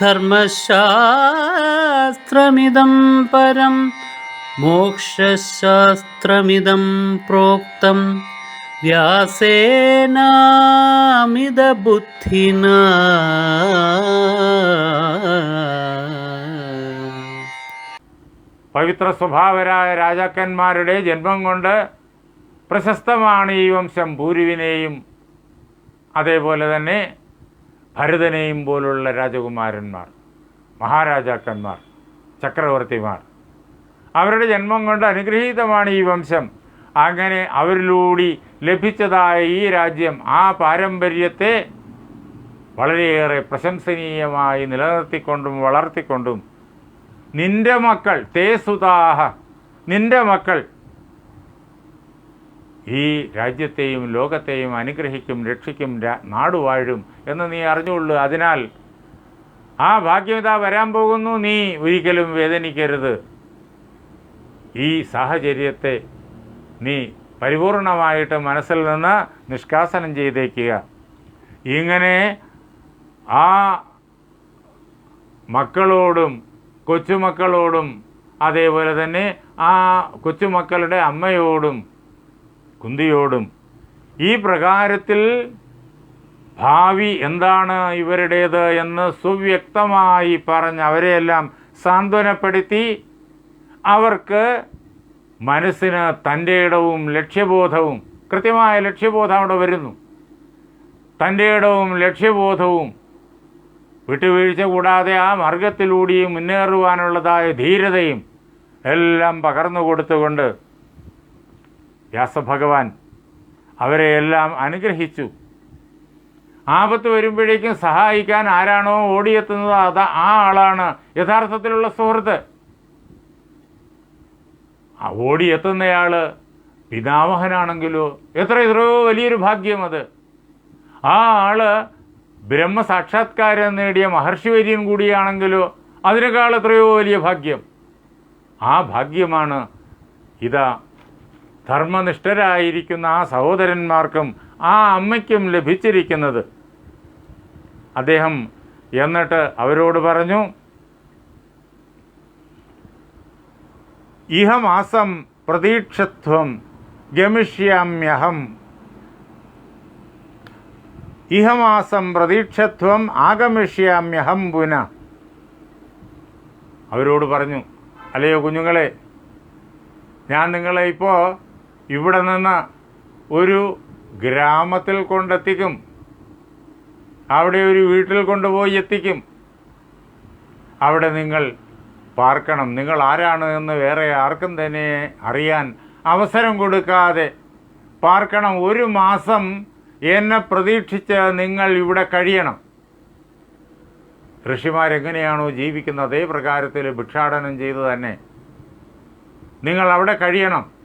ധർമ്മശാസ്ത്രമിദം പരം മോക്ഷശാസ്ത്രമിതം പ്രോക്തം. വ്യാസേനാമിതബുദ്ധിന. പവിത്ര സ്വഭാവരായ രാജാക്കന്മാരുടെ ജന്മം കൊണ്ട് പ്രശസ്തമാണ് ഈ വംശം ഭൂരിവിനെയും. അതേപോലെ തന്നെ ഭരതനെയും പോലുള്ള രാജകുമാരന്മാർ മഹാരാജാക്കന്മാർ ചക്രവർത്തിമാർ അവരുടെ ജന്മം കൊണ്ട് അനുഗ്രഹീതമാണ് ഈ വംശം. അങ്ങനെ അവരിലൂടി ലഭിച്ചതായ ഈ രാജ്യം ആ പാരമ്പര്യത്തെ വളരെയേറെ പ്രശംസനീയമായി നിലനിർത്തിക്കൊണ്ടും വളർത്തിക്കൊണ്ടും നിന്റെ മക്കൾ തേ സുതാഹ നിന്റെ മക്കൾ ഈ രാജ്യത്തെയും ലോകത്തെയും അനുഗ്രഹിക്കും രക്ഷിക്കും നാടുവാഴും എന്ന് നീ അറിഞ്ഞുകൊള്ളു. അതിനാൽ ആ ഭാഗ്യം ഇതാ വരാൻ പോകുന്നു. നീ ഒരിക്കലും വേദനിക്കരുത്. ഈ സാഹചര്യത്തെ നീ പരിപൂർണമായിട്ട് മനസ്സിൽ നിന്ന് നിഷ്കാസനം ചെയ്തേക്കുക. ഇങ്ങനെ ആ മക്കളോടും കൊച്ചുമക്കളോടും അതേപോലെ തന്നെ ആ കൊച്ചുമക്കളുടെ അമ്മയോടും കുന്തിയോടും ഈ പ്രകാരത്തിൽ ഭാവി എന്താണ് ഇവരുടേത് എന്ന് സുവ്യക്തമായി പറഞ്ഞ് അവരെയെല്ലാം സാന്ത്വനപ്പെടുത്തി അവർക്ക് മനസ്സിന് തന്റെ ഇടവും ലക്ഷ്യബോധവും കൃത്യമായ ലക്ഷ്യബോധം അവിടെ വരുന്നു. തന്റെ ഇടവും ലക്ഷ്യബോധവും വിട്ടുവീഴ്ച കൂടാതെ ആ മാർഗത്തിലൂടെയും മുന്നേറുവാനുള്ളതായ ധീരതയും എല്ലാം പകർന്നു കൊടുത്തുകൊണ്ട് വ്യാസഭഗവാൻ അവരെ എല്ലാം അനുഗ്രഹിച്ചു. ആപത്ത് വരുമ്പോഴേക്കും സഹായിക്കാൻ ആരാണോ ഓടിയെത്തുന്നത് അത് ആ ആളാണ് യഥാർത്ഥത്തിലുള്ള സുഹൃത്ത്. ആ ഓടിയെത്തുന്നയാൾ പിതാമഹനാണെങ്കിലോ എത്ര എത്രയോ വലിയൊരു ഭാഗ്യം അത്. ആ ആൾ ബ്രഹ്മസാക്ഷാത്കാരം നേടിയ മഹർഷിവര്യൻ കൂടിയാണെങ്കിലോ അതിനേക്കാൾ എത്രയോ വലിയ ഭാഗ്യം. ആ ഭാഗ്യമാണ് ഇതാ ധർമ്മനിഷ്ഠരായിരിക്കുന്ന ആ സഹോദരന്മാർക്കും ആ അമ്മയ്ക്കും ലഭിച്ചിരിക്കുന്നത്. അദ്ദേഹം എന്നിട്ട് അവരോട് പറഞ്ഞു ഇഹമാസം പ്രതീക്ഷത്വം ഗമിഷ്യാമ്യഹം. ഇഹമാസം പ്രതീക്ഷത്വം ആഗമിഷ്യാമ്യഹം പുന. അവരോട് പറഞ്ഞു അല്ലയോ കുഞ്ഞുങ്ങളെ ഞാൻ നിങ്ങളെ ഇപ്പോൾ ഇവിടെ നിന്ന് ഒരു ഗ്രാമത്തിൽ കൊണ്ടെത്തിക്കും. അവിടെ ഒരു വീട്ടിൽ കൊണ്ടുപോയി എത്തിക്കും. അവിടെ നിങ്ങൾ പാർക്കണം. നിങ്ങൾ ആരാണ് എന്ന് വേറെ ആർക്കും തന്നെ അറിയാൻ അവസരം കൊടുക്കാതെ പാർക്കണം. ഒരു മാസം എന്നെ പ്രതീക്ഷിച്ച് നിങ്ങൾ ഇവിടെ കഴിയണം. ഋഷിമാരെങ്ങനെയാണോ ജീവിക്കുന്നത്? അതേ പ്രകാരത്തിൽ ഭിക്ഷാടനം ചെയ്തു തന്നെ. നിങ്ങൾ അവിടെ കഴിയണം.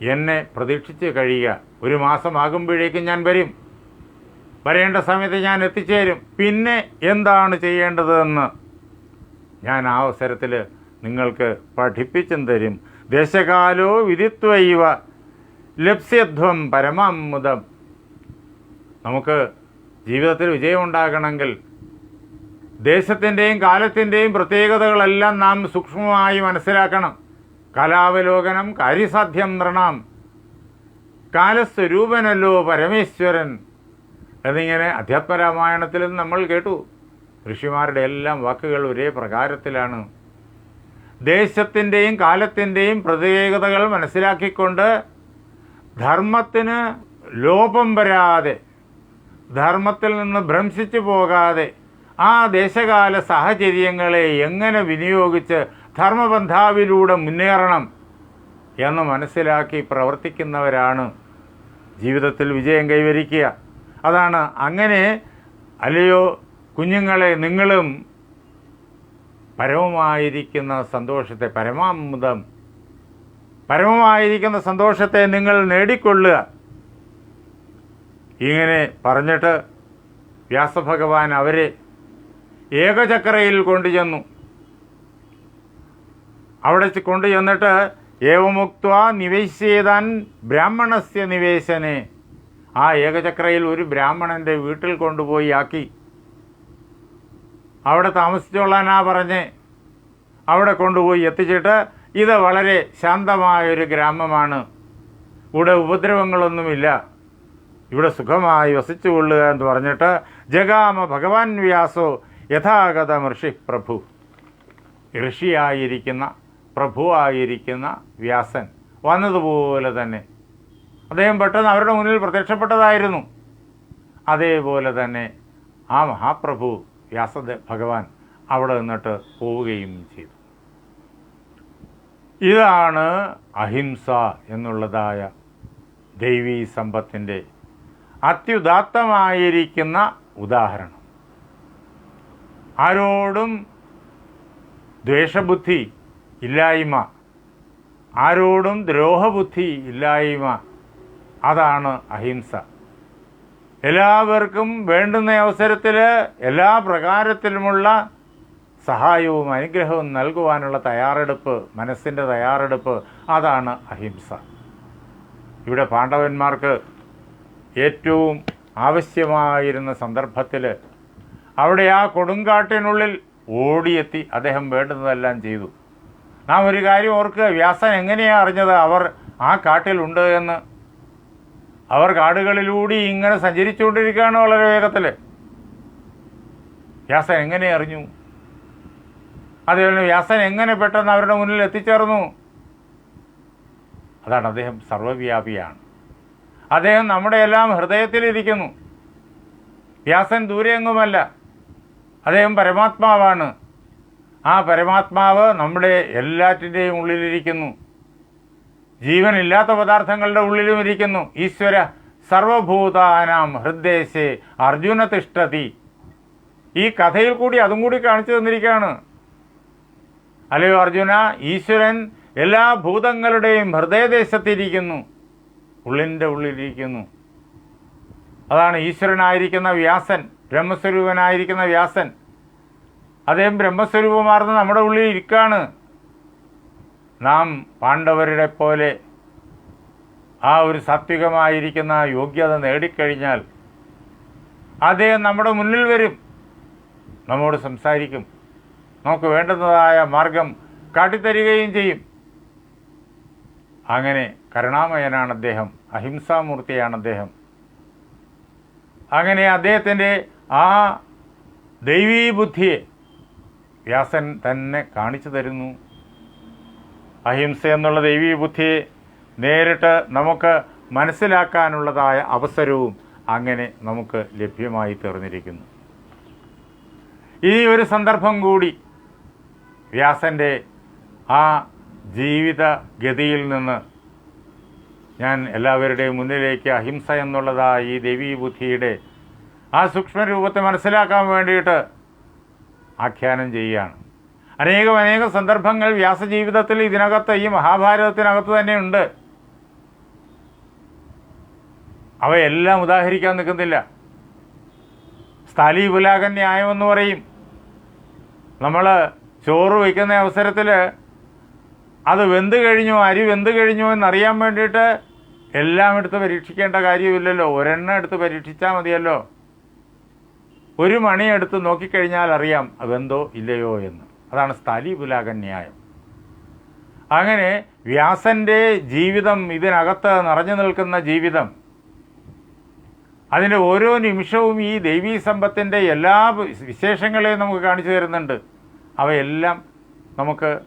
എന്നെ പ്രതീക്ഷിച്ച് കഴിയുക. ഒരു മാസമാകുമ്പോഴേക്കും ഞാൻ വരും. വരേണ്ട സമയത്ത് ഞാൻ എത്തിച്ചേരും. പിന്നെ എന്താണ് ചെയ്യേണ്ടതെന്ന് ഞാൻ ആ അവസരത്തിൽ നിങ്ങൾക്ക് പഠിപ്പിച്ചും തരും. ദേശകാലോ വിധിത്വൈവ ലപ്സ്യധ്വം പരമാമുദം. നമുക്ക് ജീവിതത്തിൽ വിജയമുണ്ടാകണമെങ്കിൽ ദേശത്തിന്റെയും കാലത്തിന്റെയും പ്രത്യേകതകളെല്ലാം നാം സൂക്ഷ്മമായി മനസ്സിലാക്കണം. കലാവലോകനം കാര്യസാധ്യം നൃണാം. കാലസ്വരൂപനല്ലോ പരമേശ്വരൻ. എന്നിങ്ങനെ അധ്യാത്മരാമായണത്തിലും നമ്മൾ കേട്ടു. ഋഷിമാരുടെ എല്ലാം വാക്കുകൾ ഒരേ പ്രകാരത്തിലാണ്. ദേശത്തിന്റെയും കാലത്തിന്റെയും പ്രത്യേകതകൾ മനസ്സിലാക്കിക്കൊണ്ട് ധർമ്മത്തിന് ലോപം വരാതെ ധർമ്മത്തിൽ നിന്ന് ഭ്രംശിച്ചു പോകാതെ ആ ദേശകാല സാഹചര്യങ്ങളെ എങ്ങനെ വിനിയോഗിച്ച് ധർമ്മപന്ഥാവിലൂടെ മുന്നേറണം എന്ന് മനസ്സിലാക്കി പ്രവർത്തിക്കുന്നവരാണ് ജീവിതത്തിൽ വിജയം കൈവരിക്കുക. അതാണ് അങ്ങനെ അല്ലയോ കുഞ്ഞുങ്ങളെ നിങ്ങളും പരമമായിരിക്കുന്ന സന്തോഷത്തെ പരമാമുദം പരമമായിരിക്കുന്ന സന്തോഷത്തെ നിങ്ങൾ നേടിക്കൊള്ളുക. ഇങ്ങനെ പറഞ്ഞിട്ട് വ്യാസഭഗവാൻ അവരെ ഏകചക്രയിൽ കൊണ്ടുചെന്നു. അവിടെ കൊണ്ടു ചെന്നിട്ട് ഏവമുക്ത നിവേശിതാൻ ബ്രാഹ്മണസ്യ നിവേശനെ. ആ ഏകചക്രയിൽ ഒരു ബ്രാഹ്മണന്റെ വീട്ടിൽ കൊണ്ടുപോയി ആക്കി. അവിടെ താമസിച്ചോളാനാ പറഞ്ഞ്. അവിടെ കൊണ്ടുപോയി എത്തിച്ചിട്ട് ഇത് വളരെ ശാന്തമായൊരു ഗ്രാമമാണ്. ഇവിടെ ഉപദ്രവങ്ങളൊന്നുമില്ല. ഇവിടെ സുഖമായി വസിച്ചു കൊള്ളുക എന്ന് പറഞ്ഞിട്ട് ജഗാമ ഭഗവാൻ വ്യാസോ യഥാഗത ഋഷി പ്രഭു ഋഷിയായിരിക്കുന്ന പ്രഭുവായിരിക്കുന്ന വ്യാസൻ വന്നതുപോലെ തന്നെ. അദ്ദേഹം പെട്ടെന്ന് അവരുടെ മുന്നിൽ പ്രത്യക്ഷപ്പെട്ടതായിരുന്നു. അതേപോലെ തന്നെ ആ മഹാപ്രഭു വ്യാസദേ ഭഗവാൻ അവിടെ നിന്നിട്ട് പോവുകയും ചെയ്തു. ഇതാണ് അഹിംസ എന്നുള്ളതായ ദൈവീ സമ്പത്തിന്റെ അത്യുദാത്തമായിരിക്കുന്ന ഉദാഹരണം. ആരോടും ദ്വേഷബുദ്ധി ഇല്ലായ്മ. ആരോടും ദ്രോഹബുദ്ധി ഇല്ലായ്മ. അതാണ് അഹിംസ. എല്ലാവർക്കും വേണ്ടുന്ന അവസരത്തിൽ എല്ലാ പ്രകാരത്തിലുമുള്ള സഹായവും അനുഗ്രഹവും നൽകുവാനുള്ള തയ്യാറെടുപ്പ് മനസ്സിന്റെ തയ്യാറെടുപ്പ് അതാണ് അഹിംസ. ഇവിടെ പാണ്ഡവന്മാർക്ക് ഏറ്റവും ആവശ്യമായിരുന്ന സന്ദർഭത്തിൽ അവിടെ ആ കൊടുങ്കാട്ടിനുള്ളിൽ ഓടിയെത്തി അദ്ദേഹം വേണ്ടുന്നതെല്ലാം ചെയ്തു. നാം ഒരു കാര്യം ഓർക്കുക വ്യാസൻ എങ്ങനെയാണ് അറിഞ്ഞത് അവർ ആ കാട്ടിലുണ്ട് എന്ന്? അവർ കാടുകളിലൂടെ ഇങ്ങനെ സഞ്ചരിച്ചുകൊണ്ടിരിക്കുകയാണ് വളരെ വേഗത്തിൽ വ്യാസൻ എങ്ങനെ അറിഞ്ഞു? അതേപോലെ വ്യാസൻ എങ്ങനെ പെട്ടെന്ന് അവരുടെ മുന്നിൽ എത്തിച്ചേർന്നു? അതാണ് അദ്ദേഹം സർവവ്യാപിയാണ്. അദ്ദേഹം നമ്മുടെ എല്ലാം ഹൃദയത്തിലിരിക്കുന്നു. വ്യാസൻ ദൂരെയെങ്ങുമല്ല. അദ്ദേഹം പരമാത്മാവാണ്. ആ പരമാത്മാവ് നമ്മുടെ എല്ലാറ്റിന്റെയും ഉള്ളിലിരിക്കുന്നു. ജീവനില്ലാത്ത പദാർത്ഥങ്ങളുടെ ഉള്ളിലും ഇരിക്കുന്നു. ഈശ്വര സർവഭൂതാനാം ഹൃദ്ദേശേ അർജുന തിഷ്ടതി ഈ കഥയിൽ കൂടി അതും കൂടി കാണിച്ചു തന്നിരിക്കുകയാണ്. അല്ലയോ അർജുന? ഈശ്വരൻ എല്ലാ ഭൂതങ്ങളുടെയും ഹൃദയദേശത്തിരിക്കുന്നു. ഉള്ളിന്റെ ഉള്ളിലിരിക്കുന്നു. അതാണ് ഈശ്വരനായിരിക്കുന്ന വ്യാസൻ ബ്രഹ്മസ്വരൂപനായിരിക്കുന്ന വ്യാസൻ. അദ്ദേഹം ബ്രഹ്മസ്വരൂപമാർന്ന് നമ്മുടെ ഉള്ളിൽ ഇരിക്കാണ്. നാം പാണ്ഡവരുടെ പോലെ ആ ഒരു സാത്വികമായിരിക്കുന്ന യോഗ്യത നേടിക്കഴിഞ്ഞാൽ അദ്ദേഹം നമ്മുടെ മുന്നിൽ വരും. നമ്മോട് സംസാരിക്കും. നമുക്ക് വേണ്ടുന്നതായ മാർഗം കാട്ടിത്തരികയും ചെയ്യും. അങ്ങനെ കരുണാമയനാണ് അദ്ദേഹം. അഹിംസാമൂർത്തിയാണ് അദ്ദേഹം. അങ്ങനെ അദ്ദേഹത്തിന്റെ ആ ദൈവീ ബുദ്ധിയെ വ്യാസൻ തന്നെ കാണിച്ചു തരുന്നു. അഹിംസ എന്നുള്ള ദൈവീ ബുദ്ധിയെ നേരിട്ട് നമുക്ക് മനസ്സിലാക്കാനുള്ളതായ അവസരവും അങ്ങനെ നമുക്ക് ലഭ്യമായി തീർന്നിരിക്കുന്നു. ഈ ഒരു സന്ദർഭം കൂടി വ്യാസന്റെ ആ ജീവിത ഗതിയിൽ നിന്ന് ഞാൻ എല്ലാവരുടെയും മുന്നിലേക്ക് അഹിംസ എന്നുള്ളതായ ഈ ദേവീ ബുദ്ധിയുടെ ആ സൂക്ഷ്മരൂപത്തെ മനസ്സിലാക്കാൻ വേണ്ടിയിട്ട് ആഖ്യാനം ചെയ്യുകയാണ്. അനേകം അനേകം സന്ദർഭങ്ങൾ വ്യാസജീവിതത്തിൽ ഇതിനകത്ത് ഈ മഹാഭാരതത്തിനകത്ത് തന്നെയുണ്ട് അവയെല്ലാം ഉദാഹരിക്കാൻ നിൽക്കുന്നില്ല. സ്ഥലീപുലാകൻ ന്യായമെന്ന് പറയും. നമ്മൾ ചോറ് വയ്ക്കുന്ന അവസരത്തിൽ അത് വെന്ത് കഴിഞ്ഞോ അരി വെന്ത് കഴിഞ്ഞോ എന്നറിയാൻ വേണ്ടിയിട്ട് എല്ലാം എടുത്ത് പരീക്ഷിക്കേണ്ട കാര്യമില്ലല്ലോ. ഒരെണ്ണം എടുത്ത് പരീക്ഷിച്ചാൽ മതിയല്ലോ. ഒരു മണി എടുത്ത് നോക്കിക്കഴിഞ്ഞാൽ അറിയാം അതെന്തോ ഇല്ലയോ എന്ന്. അതാണ് സ്ഥലീപുലാകൻ ന്യായം. അങ്ങനെ വ്യാസന്റെ ജീവിതം ഇതിനകത്ത് നിറഞ്ഞു നിൽക്കുന്ന ജീവിതം അതിന്റെ ഓരോ നിമിഷവും ഈ ദൈവീ സമ്പത്തിന്റെ എല്ലാ വിശേഷങ്ങളെയും നമുക്ക് കാണിച്ചു തരുന്നുണ്ട്. അവയെല്ലാം നമുക്ക്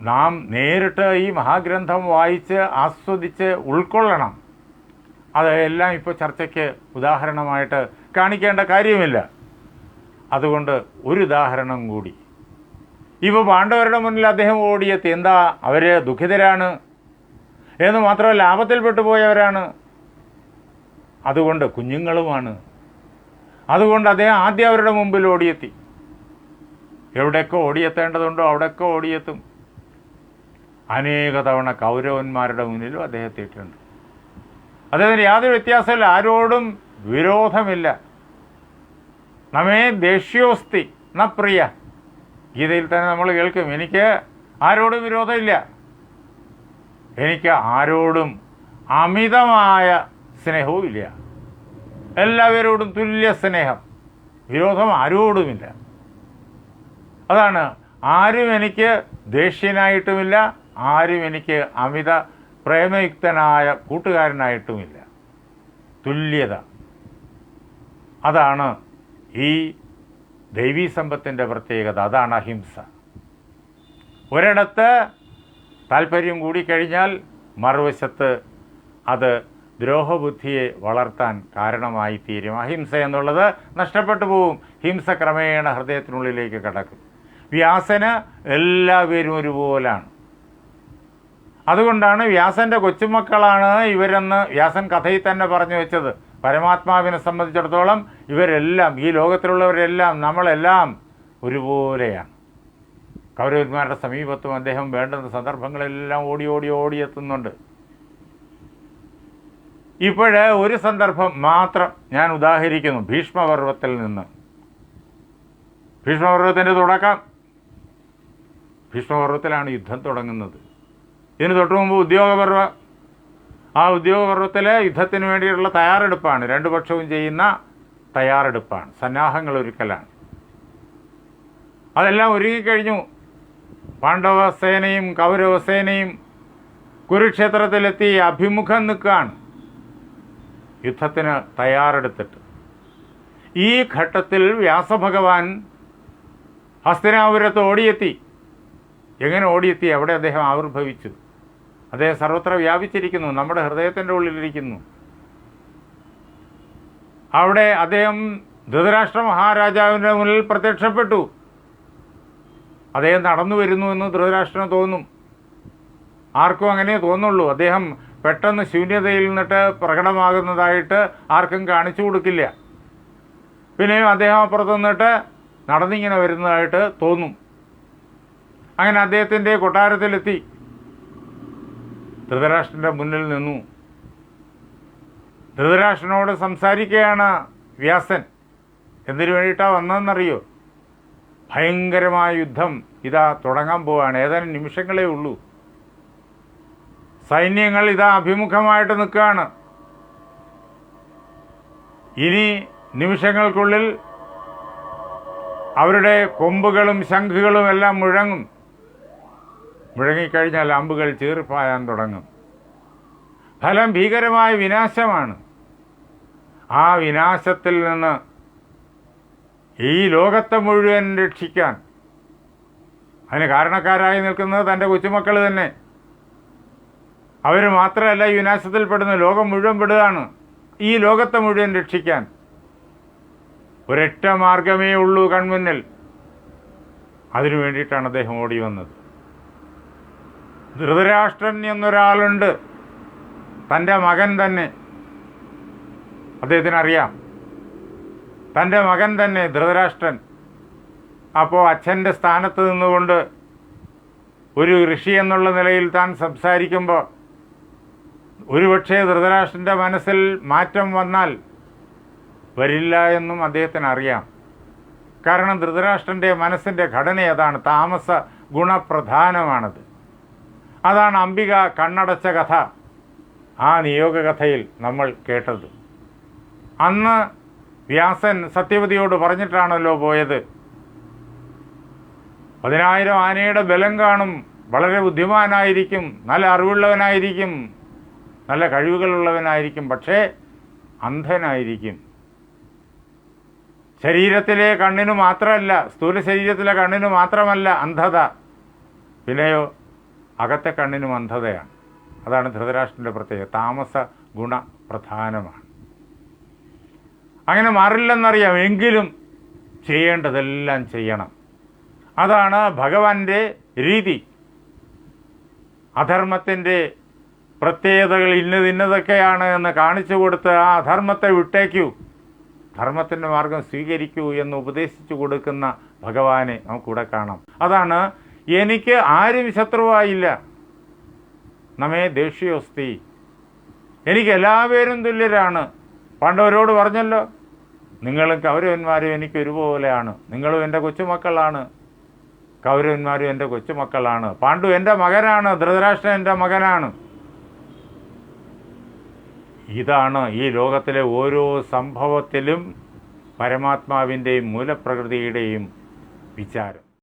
നാം നേരിട്ട് ഈ മഹാഗ്രന്ഥം വായിച്ച് ആസ്വദിച്ച് ഉൾക്കൊള്ളണം. അത് എല്ലാം ഇപ്പോൾ ചർച്ചയ്ക്ക് ഉദാഹരണമായിട്ട് കാണിക്കേണ്ട കാര്യമില്ല. അതുകൊണ്ട് ഒരു ഉദാഹരണം കൂടി. ഇപ്പോൾ പാണ്ഡവരുടെ മുന്നിൽ അദ്ദേഹം ഓടിയെത്തി. എന്താ അവർ ദുഃഖിതരാണ്? എന്ന് മാത്രമല്ല ലാഭത്തിൽപ്പെട്ടു പോയവരാണ്. അതുകൊണ്ട് കുഞ്ഞുങ്ങളുമാണ്. അതുകൊണ്ട് അദ്ദേഹം ആദ്യം അവരുടെ മുമ്പിൽ ഓടിയെത്തി. എവിടെയൊക്കെ ഓടിയെത്തേണ്ടതുണ്ടോ അവിടെയൊക്കെ ഓടിയെത്തും. അനേക തവണ കൗരവന്മാരുടെ മുന്നിലും അദ്ദേഹം എത്തിയിട്ടുണ്ട്. അദ്ദേഹത്തിന് യാതൊരു വ്യത്യാസമില്ല. ആരോടും വിരോധമില്ല. നമ്മേ ദേഷ്യോസ്തി ന പ്രിയ. ഗീതയിൽ തന്നെ നമ്മൾ കേൾക്കും എനിക്ക് ആരോടും വിരോധമില്ല. എനിക്ക് ആരോടും അമിതമായ സ്നേഹവും ഇല്ല. എല്ലാവരോടും തുല്യ സ്നേഹം. വിരോധം ആരോടുമില്ല. അതാണ് ആരും എനിക്ക് ദേഷ്യനായിട്ടുമില്ല ആരും എനിക്ക് അമിത പ്രേമയുക്തനായ കൂട്ടുകാരനായിട്ടുമില്ല. തുല്യത. അതാണ് ഈ ദൈവീ സമ്പത്തിന്റെ പ്രത്യേകത. അതാണ് അഹിംസ. ഒരിടത്ത് താല്പര്യം കൂടിക്കഴിഞ്ഞാൽ മറുവശത്ത് അത് ദ്രോഹബുദ്ധിയെ വളർത്താൻ കാരണമായി തീരും. അഹിംസ എന്നുള്ളത് നഷ്ടപ്പെട്ടു പോവും. ഹിംസ ക്രമേണ ഹൃദയത്തിനുള്ളിലേക്ക് കടക്കും. വ്യാസന് എല്ലാവരും ഒരുപോലാണ്. അതുകൊണ്ടാണ് വ്യാസന്റെ കൊച്ചുമക്കളാണ് ഇവരെന്ന് വ്യാസൻ കഥയിൽ തന്നെ പറഞ്ഞു വെച്ചത്. പരമാത്മാവിനെ സംബന്ധിച്ചിടത്തോളം ഇവരെല്ലാം ഈ ലോകത്തിലുള്ളവരെല്ലാം നമ്മളെല്ലാം ഒരുപോലെയാണ്. കൗരവന്മാരുടെ സമീപത്തും അദ്ദേഹം വേണ്ടുന്ന സന്ദർഭങ്ങളെല്ലാം ഓടി ഓടി ഓടി എത്തുന്നുണ്ട്. ഇപ്പോഴ് ഒരു സന്ദർഭം മാത്രം ഞാൻ ഉദാഹരിക്കുന്നു. ഭീഷ്മപർവത്തിൽ നിന്ന്. ഭീഷ്മപർവത്തിന്റെ തുടക്കം. ഭീഷ്മപർവത്തിലാണ് യുദ്ധം തുടങ്ങുന്നത്. ഇതിന് തൊട്ട് മുമ്പ് ഉദ്യോഗപർവ ആ ഉദ്യോഗപർവത്തിലെ യുദ്ധത്തിന് വേണ്ടിയിട്ടുള്ള തയ്യാറെടുപ്പാണ്. രണ്ടു പക്ഷവും ചെയ്യുന്ന തയ്യാറെടുപ്പാണ്. സന്നാഹങ്ങൾ ഒരുക്കലാണ്. അതെല്ലാം ഒരുങ്ങിക്കഴിഞ്ഞു പാണ്ഡവ സേനയും കൗരവ സേനയും കുരുക്ഷേത്രത്തിലെത്തി അഭിമുഖം നിൽക്കുകയാണ്. യുദ്ധത്തിന് തയ്യാറെടുത്തിട്ട്. ഈ ഘട്ടത്തിൽ വ്യാസഭഗവാൻ ഹസ്തനാപുരത്ത് ഓടിയെത്തി. എങ്ങനെ ഓടിയെത്തി? എവിടെ അദ്ദേഹം ആവിർഭവിച്ചു? അദ്ദേഹം സർവത്ര വ്യാപിച്ചിരിക്കുന്നു. നമ്മുടെ ഹൃദയത്തിന്റെ ഉള്ളിലിരിക്കുന്നു. അവിടെ അദ്ദേഹം ധൃതരാഷ്ട്ര മഹാരാജാവിന്റെ മുന്നിൽ പ്രത്യക്ഷപ്പെട്ടു. അദ്ദേഹം നടന്നു വരുന്നു എന്ന് ധൃതരാഷ്ട്രന് തോന്നും. ആർക്കും അങ്ങനെ തോന്നുള്ളൂ. അദ്ദേഹം പെട്ടെന്ന് ശൂന്യതയിൽ നിന്നിട്ട് പ്രകടമാകുന്നതായിട്ട് ആർക്കും കാണിച്ചു കൊടുക്കില്ല. പിന്നെയും അദ്ദേഹം അപ്പുറത്ത് നിന്നിട്ട് നടന്നിങ്ങനെ വരുന്നതായിട്ട് തോന്നും. അങ്ങനെ അദ്ദേഹത്തിന്റെ കൊട്ടാരത്തിലെത്തി. ധൃതരാഷ്ട്രന്റെ മുന്നിൽ നിന്നു. ധൃതരാഷ്ട്രനോട് സംസാരിക്കുകയാണ് വ്യാസൻ. എന്തിനു വേണ്ടിയിട്ടാണ് വന്നതെന്നറിയോ? ഭയങ്കരമായ യുദ്ധം ഇതാ തുടങ്ങാൻ പോവുകയാണ് ഏതാനും നിമിഷങ്ങളേ ഉള്ളൂ. സൈന്യങ്ങൾ ഇതാ അഭിമുഖമായിട്ട് നിൽക്കുകയാണ്. ഇനി നിമിഷങ്ങൾക്കുള്ളിൽ അവരുടെ കൊമ്പുകളും ശംഖുകളും എല്ലാം മുഴങ്ങും. മുഴങ്ങിക്കഴിഞ്ഞാൽ അമ്പുകൾ ചീറിപ്പായാൻ തുടങ്ങും. ഫലം ഭീകരമായ വിനാശമാണ്. ആ വിനാശത്തിൽ നിന്ന് ഈ ലോകത്തെ മുഴുവൻ രക്ഷിക്കാൻ. അതിന് കാരണക്കാരായി നിൽക്കുന്നത് തന്റെ കൊച്ചുമക്കൾ തന്നെ. അവർ മാത്രമല്ല ഈ വിനാശത്തിൽപ്പെടുന്ന ലോകം മുഴുവൻ പെടുകയാണ്. ഈ ലോകത്തെ മുഴുവൻ രക്ഷിക്കാൻ. ഒരൊറ്റ മാർഗമേ ഉള്ളൂ കൺമുന്നിൽ. അതിനു വേണ്ടിയിട്ടാണ് അദ്ദേഹം ഓടി വന്നത്. ധൃതരാഷ്ട്രൻ എന്നൊരാളുണ്ട്. തന്റെ മകൻ തന്നെ. അദ്ദേഹത്തിനറിയാം. തന്റെ മകൻ തന്നെ ധൃതരാഷ്ട്രൻ. അപ്പോൾ അച്ഛന്റെ സ്ഥാനത്ത് നിന്നുകൊണ്ട് ഒരു ഋഷി എന്നുള്ള നിലയിൽ താൻ സംസാരിക്കുമ്പോൾ ഒരുപക്ഷെ ധൃതരാഷ്ട്രന്റെ മനസ്സിൽ മാറ്റം വന്നാൽ വരില്ല എന്നും അദ്ദേഹത്തിന് അറിയാം കാരണം ധൃതരാഷ്ട്രന്റെ മനസ്സിന്റെ ഘടന അതാണ്. താമസ ഗുണപ്രധാനമാണത്. അതാണ് അംബിക കണ്ണടച്ച കഥ ആ നിയോഗ കഥയിൽ നമ്മൾ കേട്ടത്. അന്ന് വ്യാസൻ സത്യവതിയോട് പറഞ്ഞിട്ടാണല്ലോ പോയത്. പതിനായിരം ആനയുടെ ബലം കാണും വളരെ ബുദ്ധിമാനായിരിക്കും നല്ല അറിവുള്ളവനായിരിക്കും നല്ല കഴിവുകളുള്ളവനായിരിക്കും പക്ഷേ അന്ധനായിരിക്കും. ശരീരത്തിലെ കണ്ണിന് മാത്രമല്ല സ്ഥൂല ശരീരത്തിലെ കണ്ണിന് മാത്രമല്ല അന്ധത. പിന്നെയോ അകത്തെ കണ്ണിന് മന്ധതയാണ് അതാണ് ധൃതരാഷ്ട്രന്റെ പ്രത്യേകത. താമസ ഗുണ പ്രധാനമാണ്. അങ്ങനെ മാറില്ലെന്നറിയാം. എങ്കിലും ചെയ്യേണ്ടതെല്ലാം ചെയ്യണം. അതാണ് ഭഗവാന്റെ രീതി. അധർമ്മത്തിന്റെ പ്രത്യേകതകൾ ഇന്നത് ഇന്നതൊക്കെയാണ് എന്ന് കാണിച്ചു കൊടുത്ത് ആ അധർമ്മത്തെ വിട്ടേക്കൂ. ധർമ്മത്തിന്റെ മാർഗം സ്വീകരിക്കൂ എന്ന് ഉപദേശിച്ചു കൊടുക്കുന്ന ഭഗവാനെ നമുക്കിവിടെ കാണാം. അതാണ് എനിക്ക് ആരും ശത്രുവായില്ല. നമ്മേ ദേഷ്യോസ്തി എനിക്ക് എല്ലാവരും തുല്യരാണ്. പണ്ടവരോട് പറഞ്ഞല്ലോ നിങ്ങളും കൗരവന്മാരും എനിക്ക് ഒരുപോലെയാണ്. നിങ്ങളും എന്റെ കൊച്ചുമക്കളാണ്. കൗരവന്മാരും എന്റെ കൊച്ചുമക്കളാണ്. പാണ്ഡു എന്റെ മകനാണ് ധൃതരാഷ്ട്രൻ എന്റെ മകനാണ്. ഇതാണ് ഈ ലോകത്തിലെ ഓരോ സംഭവത്തിലും പരമാത്മാവിന്റെയും മൂലപ്രകൃതിയുടെയും വിചാരം.